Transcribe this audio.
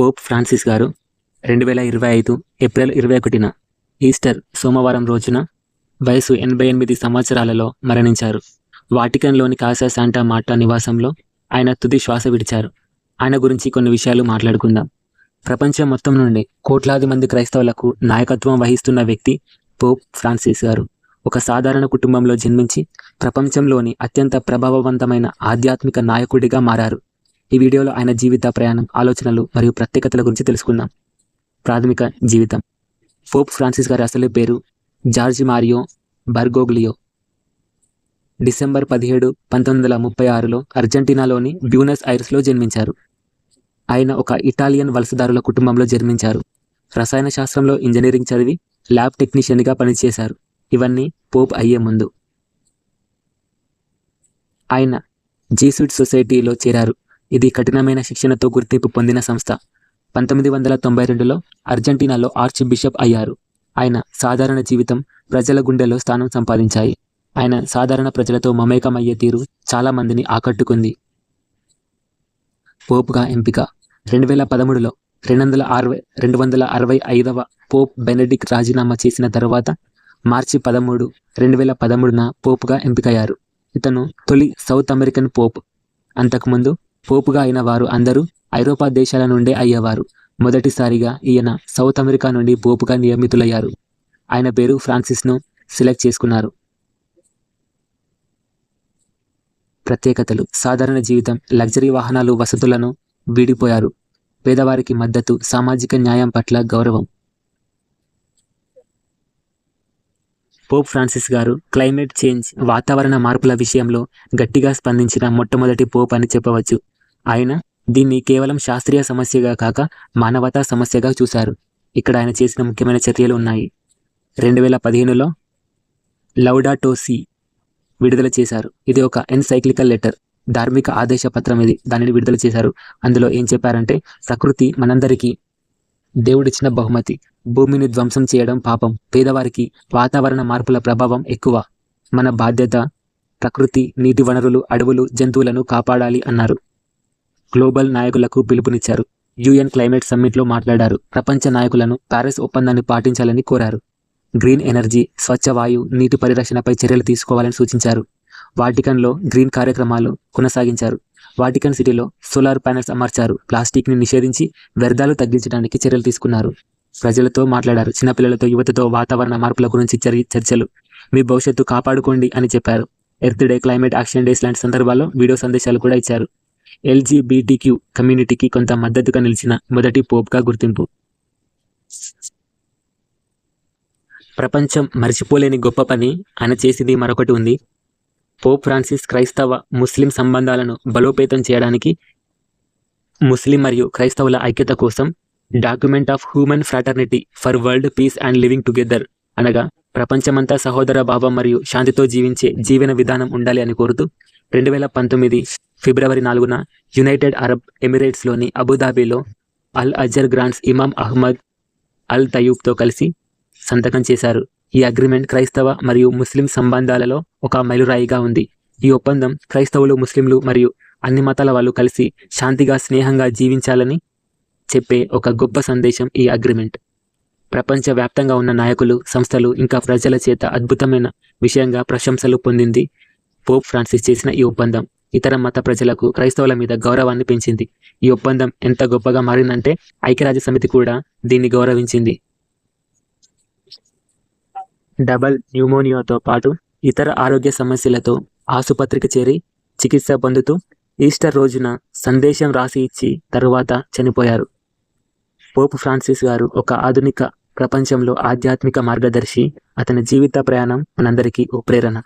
Pope Francis గారు రెండు వేల ఇరవై ఐదు ఏప్రిల్ ఇరవై ఒకటిన ఈస్టర్ సోమవారం రోజున వయసు ఎనభై ఎనిమిది సంవత్సరాలలో మరణించారు. వాటికన్లోని కాసా శాంటా మాటా నివాసంలో ఆయన తుది శ్వాస విడిచారు. ఆయన గురించి కొన్ని విషయాలు మాట్లాడుకుందాం. ప్రపంచం మొత్తం నుండి కోట్లాది మంది క్రైస్తవులకు నాయకత్వం వహిస్తున్న వ్యక్తి పోప్ ఫ్రాన్సిస్ గారు. ఒక సాధారణ కుటుంబంలో జన్మించి ప్రపంచంలోని అత్యంత ప్రభావవంతమైన ఆధ్యాత్మిక నాయకుడిగా మారారు. ఈ వీడియోలో ఆయన జీవిత ప్రయాణం ఆలోచనలు మరియు ప్రత్యేకతల గురించి తెలుసుకుందాం. ప్రాథమిక జీవితం. పోప్ ఫ్రాన్సిస్ గారి అసలు పేరు జార్జ్ మారియో బర్గోగ్లియో. డిసెంబర్ పదిహేడు పంతొమ్మిది వందల ముప్పై ఆరులో అర్జెంటీనాలోని బ్యూనస్ ఐర్స్లో జన్మించారు. ఆయన ఒక ఇటాలియన్ వలసదారుల కుటుంబంలో జన్మించారు. రసాయన శాస్త్రంలో ఇంజనీరింగ్ చదివి ల్యాబ్ టెక్నీషియన్గా పనిచేశారు. ఇవన్నీ పోప్ అయ్యే ముందు. ఆయన జీసూట్ సొసైటీలో చేరారు. ఇది కఠినమైన శిక్షణతో గుర్తింపు పొందిన సంస్థ. పంతొమ్మిది వందల తొంభై రెండులో అర్జెంటీనాలో ఆర్చ్ బిషప్ అయ్యారు. ఆయన సాధారణ జీవితం ప్రజల గుండెలో స్థానం సంపాదించాయి. ఆయన సాధారణ ప్రజలతో మమేకమయ్యే తీరు చాలా మందిని ఆకట్టుకుంది. పోపుగా ఎంపిక. రెండు వేల పదమూడులో రెండు వందల అరవై రెండు వందల అరవై ఐదవ పోప్ బెనడిక్ రాజీనామా చేసిన తర్వాత మార్చి పదమూడు రెండు వేల పదమూడున పోపుగా ఎంపికయ్యారు. ఇతను తొలి సౌత్ అమెరికన్ పోప్. అంతకుముందు పోపుగా అయిన వారు అందరూ ఐరోపా దేశాల నుండే అయ్యేవారు. మొదటిసారిగా ఈయన సౌత్ అమెరికా నుండి పోపుగా నియమితులయ్యారు. ఆయన పేరు ఫ్రాన్సిస్ను సెలెక్ట్ చేసుకున్నారు. ప్రత్యేకతలు. సాధారణ జీవితం లగ్జరీ వాహనాలు వసతులను వీడిపోయారు. పేదవారికి మద్దతు సామాజిక న్యాయం పట్ల గౌరవం. పోప్ ఫ్రాన్సిస్ గారు క్లైమేట్ చేంజ్ వాతావరణ మార్పుల విషయంలో గట్టిగా స్పందించిన మొట్టమొదటి పోప్ అని చెప్పవచ్చు. ఆయన దీన్ని కేవలం శాస్త్రీయ సమస్యగా కాక మానవతా సమస్యగా చూశారు. ఇక్కడ ఆయన చేసిన ముఖ్యమైన చర్యలు ఉన్నాయి. రెండు వేల పదిహేనులో లౌడాటోసి విడుదల చేశారు. ఇది ఒక ఎన్సైక్లికల్ లెటర్. ధార్మిక ఆదేశ పత్రం ఇది. దానిని విడుదల చేశారు. అందులో ఏం చెప్పారంటే ప్రకృతి మనందరికీ దేవుడిచ్చిన బహుమతి. భూమిని ధ్వంసం చేయడం పాపం. పేదవారికి వాతావరణ మార్పుల ప్రభావం ఎక్కువ. మన బాధ్యత ప్రకృతి నీటి వనరులు అడవులు జంతువులను కాపాడాలి అన్నారు. గ్లోబల్ నాయకులకు పిలుపునిచ్చారు. యుఎన్ క్లైమేట్ సమ్మిట్లో మాట్లాడారు. ప్రపంచ నాయకులను ప్యారిస్ ఒప్పందాన్ని పాటించాలని కోరారు. గ్రీన్ ఎనర్జీ స్వచ్ఛ వాయు నీటి పరిరక్షణపై చర్యలు తీసుకోవాలని సూచించారు. వాటికన్లో గ్రీన్ కార్యక్రమాలు కొనసాగించారు. వాటికన్ సిటీలో సోలార్ ప్యానెల్స్ అమర్చారు. ప్లాస్టిక్ని నిషేధించి వ్యర్థాలు తగ్గించడానికి చర్యలు తీసుకున్నారు. ప్రజలతో మాట్లాడారు. చిన్నపిల్లలతో యువతతో వాతావరణ మార్పుల గురించి చర్చలు. మీ భవిష్యత్తు కాపాడుకోండి అని చెప్పారు. Earth Day climate action days లాంటి సందర్భాల్లో వీడియో సందేశాలు కూడా ఇచ్చారు. ఎల్జీబీటీక్యూ కమ్యూనిటీకి కొంత మద్దతుగా నిలిచిన మొదటి పోప్గా గుర్తింపు. ప్రపంచం మర్చిపోలేని గొప్ప పని ఆయన చేసింది మరొకటి ఉంది. పోప్ ఫ్రాన్సిస్ క్రైస్తవ ముస్లిం సంబంధాలను బలోపేతం చేయడానికి ముస్లిం మరియు క్రైస్తవుల ఐక్యత కోసం document of human fraternity for world peace and living together అనగా ప్రపంచమంతా సహోదర భావం మరియు శాంతితో జీవించే జీవన విధానం ఉండాలి అని కోరుతూ రెండు వేల పంతొమ్మిది ఫిబ్రవరి నాలుగున యునైటెడ్ అరబ్ ఎమిరేట్స్లోని అబుదాబిలో Al Azhar grand Imam Ahmed Al తయూబ్తో కలిసి సంతకం చేశారు. ఈ అగ్రిమెంట్ క్రైస్తవ మరియు ముస్లిం సంబంధాలలో ఒక మైలురాయిగా ఉంది. ఈ ఒప్పందం క్రైస్తవులు ముస్లింలు మరియు అన్ని మతాల వాళ్ళు కలిసి శాంతిగా స్నేహంగా జీవించాలని చెప్పే ఒక గొప్ప సందేశం ఈ అగ్రిమెంట్. ప్రపంచవ్యాప్తంగా ఉన్న నాయకులు సంస్థలు ఇంకా ప్రజల చేత అద్భుతమైన విషయంగా ప్రశంసలు పొందింది పోప్ ఫ్రాన్సిస్ చేసిన ఈ ఒప్పందం ఇతర మత ప్రజలకు క్రైస్తవుల మీద గౌరవాన్ని పెంచింది. ఈ ఒప్పందం ఎంత గొప్పగా మారిందంటే ఐక్యరాజ్య సమితి కూడా దీన్ని గౌరవించింది. డబల్ న్యూమోనియాతో పాటు ఇతర ఆరోగ్య సమస్యలతో ఆసుపత్రికి చేరి చికిత్స పొందుతూ ఈస్టర్ రోజున సందేశం రాసి ఇచ్చి తరువాత చనిపోయారు. పోప్ ఫ్రాన్సిస్ గారు ఒక ఆధునిక ప్రపంచంలో ఆధ్యాత్మిక మార్గదర్శి. అతని జీవిత ప్రయాణం మనందరికీ ఓ ప్రేరణ.